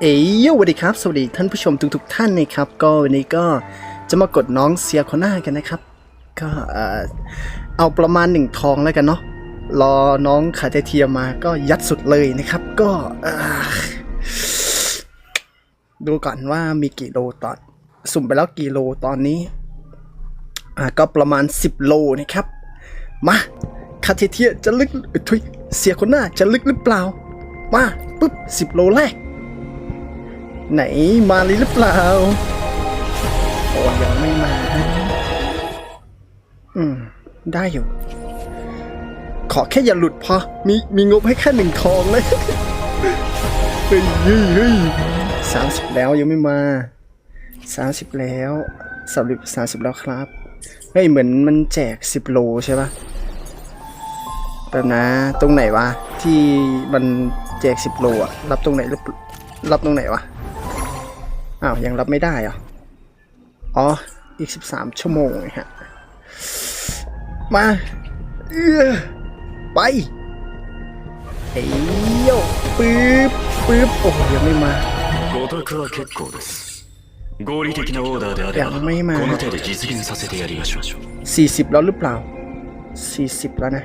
เอ้ยสวัสดีครับ สวัสดีท่านผู้ชมทุกๆท่านนะครับ ก็วันนี้ก็จะมากดน้องเซียโคน่ากันนะครับ ก็เอาประมาณหนึ่งทองแล้วกันเนาะ รอน้องขาเจเทียมมาก็ยัดสุดเลยนะครับ ก็ดูก่อนว่ามีกี่โลตอนสุ่มไปแล้วกี่โลตอนนี้ อ่าก็ประมาณ 10 โลนะครับ มาคาเทเทียจะลึกเอ้ยทุยเสียคนหน้าจะลึกหรือเปล่า มาปุ๊บสิบโลแรก ไหนมาเลยหรือเปล่า โอ้ยังไม่มา อืม ได้อยู่ ขอแค่อย่าหลุดพอ มีมีงบให้แค่หนึ่งทองเลย เฮ้ยเฮ้ยเฮ้ยสามสิบแล้วยังไม่มาสามสิบแล้วสามสิบสามสิบแล้วครับ เฮ้ยเหมือนมันแจกสิบโลใช่ปะแป๊บนะ ตรงไหนวะ ที่มันแจกสิบโลอะรับตรงไหนรับรับตรงไหนวะ อ้าว ยังรับไม่ได้เหรอ อ๋อ อีกสิบสามชั่วโมงนะฮะ มาเออไปเอ้ยโยปึ๊บปึ๊บโอ้ยยังไม่มา ご託は結構です合理的なオーダーであればやめまこの手で実現させてやりましょう สี่สิบแล้วหรือเปล่าสี่สิบแล้วนะ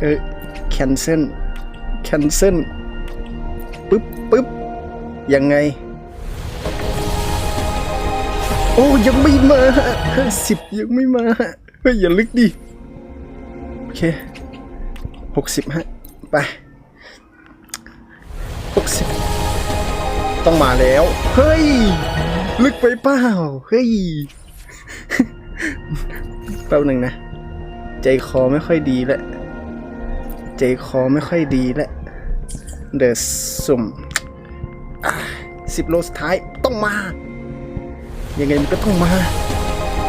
เออ แคนเซิลแคนเซิลปึ๊บปึ๊บยังไง โอ้ยังไม่มาห้าสิบยังไม่มาเฮ้ยอย่าลึกดิ โอเคหกสิบฮะ ไปหกสิบต้องมาแล้ว เฮ้ย ลึกไปเปล่า เฮ้ยแป๊บหนึ่งนะ ใจคอไม่ค่อยดีแล้วใจคอไม่ค่อยดีแล้วเดอะสุ่มสิบโลสุดท้ายต้องมา ยังไงมันก็ต้องมา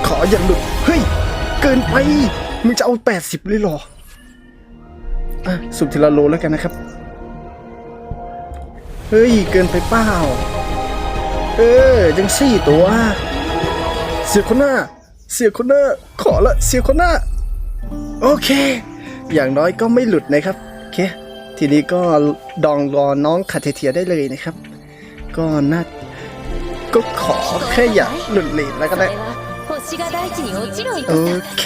ขออย่าหลุด เฮ้ย เกินไป มึงจะเอาแปดสิบเลยหรอ อะสุ่มทีละโลแล้วกันนะครับ เฮ้ย เกินไปเปล่า เออจังสี่ตัว เสียคนหน้า เสียคนหน้า ขอละเสียคนหน้า โอเค อย่างน้อยก็ไม่หลุดนะครับ โอเค ทีนี้ก็ดองรอน้องคาเทเทียได้เลยนะครับ ก็น่า ก็ขอแค่อย่าหลุดหลีบแล้วก็ได้ โอเค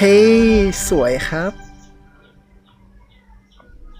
สวยครับ